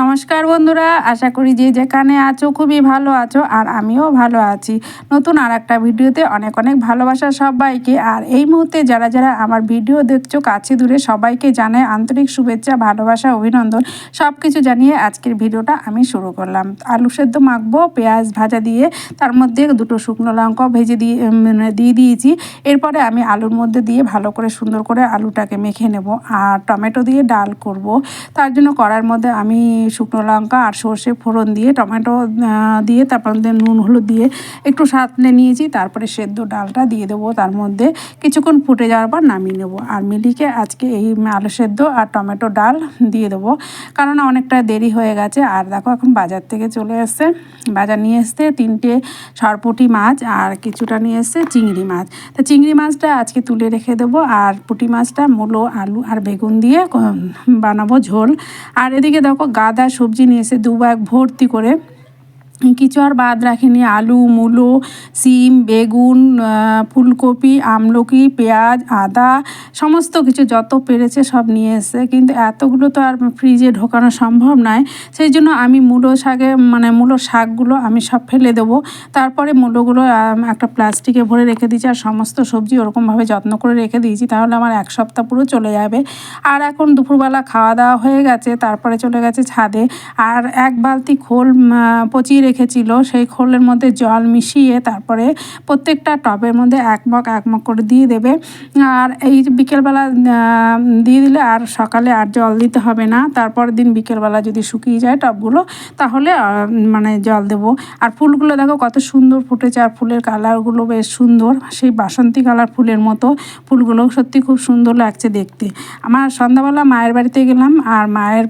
নমস্কার বন্ধুরা, আশা করি যে যেখানে আছো খুবই ভালো আছো আর আমিও ভালো আছি। নতুন আর একটা ভিডিওতে অনেক অনেক ভালোবাসা সবাইকে। আর এই মুহূর্তে যারা যারা আমার ভিডিও দেখছ, কাছে দূরে সবাইকে জানায় আন্তরিক শুভেচ্ছা, ভালোবাসা, অভিনন্দন। সব কিছু জানিয়ে আজকের ভিডিওটা আমি শুরু করলাম। আলু সেদ্ধ মাখবো, পেঁয়াজ ভাজা দিয়ে, তার মধ্যে দুটো শুকনো লঙ্কা ভেজে দিয়ে মানে দিয়ে দিয়েছি। এরপরে আমি আলুর মধ্যে দিয়ে ভালো করে সুন্দর করে আলুটাকে মেখে নেব। আর টমেটো দিয়ে ডাল করব। তার জন্য করার মধ্যে আমি শুকনো লঙ্কা আর সর্ষে ফোড়ন দিয়ে, টমেটো দিয়ে, তারপর নুন, হলুদ দিয়ে একটু সাঁতলে নিয়েছি, তারপরে সেদ্ধ ডালটা দিয়ে দেবো, তার মধ্যে কিছুক্ষণ ফুটে যাওয়ার পর নামিয়ে নেব। আর মিলিকে আজকে এই আলু সেদ্ধ আর টমেটো ডাল দিয়ে দেবো কারণ অনেকটা দেরি হয়ে গেছে। আর দেখো, এখন বাজার থেকে চলে এসছে। বাজার নিয়ে এসছে তিনটে সরপুটি মাছ আর কিছুটা নিয়ে এসছে চিংড়ি মাছ। তো চিংড়ি মাছটা আজকে তুলে রেখে দেবো, আর পুঁটি মাছটা, মূলো, আলু আর বেগুন দিয়ে বানাবো ঝোল। আর এদিকে দেখো, গাদা সবজি নিয়ে এসে দুবাগ ভর্তি করে কিছু আর বাদ রাখিনি। আলু, মূলো, সিম, বেগুন ফুলকপি, আমলকি, পেঁয়াজ, আদা, সমস্ত কিছু যত পেরেছে সব নিয়ে এসছে। কিন্তু এতগুলো তো আর ফ্রিজে ঢোকানো সম্ভব নয়। সেই জন্য আমি মূলো শাকে মানে মূলো শাকগুলো আমি সব ফেলে দেবো। তারপরে মূলোগুলো একটা প্লাস্টিকে ভরে রেখে দিয়েছি আর সমস্ত সবজি ওরকমভাবে যত্ন করে রেখে দিয়েছি। তাহলে আমার এক সপ্তাহ পুরো চলে যাবে। আর এখন দুপুরবেলা খাওয়া দাওয়া হয়ে গেছে, তারপরে চলে গেছে ছাদে। আর এক বালতি খোল পচিয়ে রেখেছিল, সেই খোলের মধ্যে জল মিশিয়ে তারপরে প্রত্যেকটা টবের মধ্যে এক মগ এক মগ করে দিয়ে দেবে। আর এই বিকেলবেলা দিয়ে দিলে আর সকালে আর জল দিতে হবে না। তারপর দিন বিকেলবেলা যদি শুকিয়ে যায় টবগুলো, তাহলে মানে জল দেবো। আর ফুলগুলো দেখো কত সুন্দর ফুটেছে, আর ফুলের কালারগুলো বেশ সুন্দর। সেই বাসন্তী কালার ফুলের মতো ফুলগুলো সত্যি খুব সুন্দর লাগছে দেখতে। আমার সন্ধ্যাবেলা মায়ের বাড়িতে গেলাম, আর মায়ের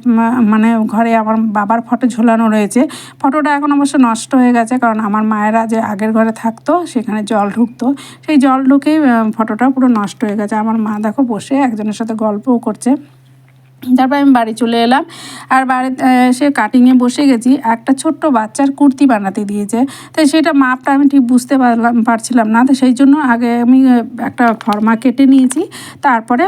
মানে ঘরে আমার বাবার ফটো ঝোলানো রয়েছে। ফটোটা এখন অবশ্য নষ্ট হয়ে গেছে, কারণ আমার মায়েরা যে আগের ঘরে থাকতো, সেখানে জল ঢুকতো। সেই জল ঢুকেই ফটোটা পুরো নষ্ট হয়ে গেছে। আমার মা দেখো বসে একজনের সাথে গল্পও করছে। তারপর আমি বাড়ি চলে এলাম। আর বাড়িতে আহ, এসে কাটিংয়ে বসে গেছি। একটা ছোট্ট বাচ্চার কুর্তি বানাতে দিয়েছে। তো সেটা মাপটা আমি ঠিক বুঝতে পারলাম পারছিলাম না। তো সেই জন্য আগে আমি একটা ফর্মা কেটে নিয়েছি। তারপরে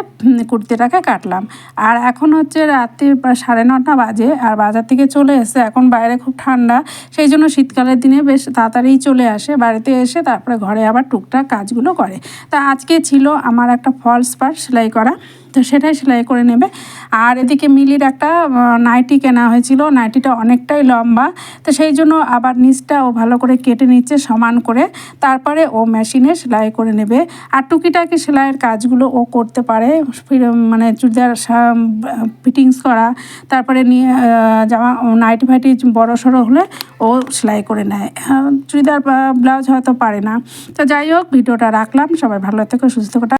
কুর্তিটাকে কাটলাম। আর এখন হচ্ছে রাত্রি প্রায় সাড়ে নটা বাজে। আর বাজার থেকে চলে এসে এখন বাইরে খুব ঠান্ডা। সেই জন্য শীতকালের দিনে বেশ তাড়াতাড়ি চলে আসে। বাড়িতে এসে তারপরে ঘরে আবার টুকটাক কাজগুলো করে। তা আজকে ছিল আমার একটা ফলস পার্ট সেলাই করা। তো সেটাই সেলাই করে নেবে। আর এদিকে মিলির একটা নাইটি কেনা হয়েছিল। নাইটিটা অনেকটাই লম্বা। তো সেই জন্য আবার নিচটা ও ভালো করে কেটে নিচ্ছে সমান করে। তারপরে ও মেশিনে সেলাই করে নেবে। আর টুকিটাকি সেলাইয়ের কাজগুলো ও করতে পারে। মানে চুড়িদার ফিটিংস করা। তারপরে নিয়ে জামা নাইটি ফাইটি বড়ো সড়ো হলে ও সেলাই করে নেয়। চুড়িদার ব্লাউজ হয়তো পারে না। তো যাই হোক, ভিডিওটা রাখলাম। সবাই ভালো থেকে, সুস্থ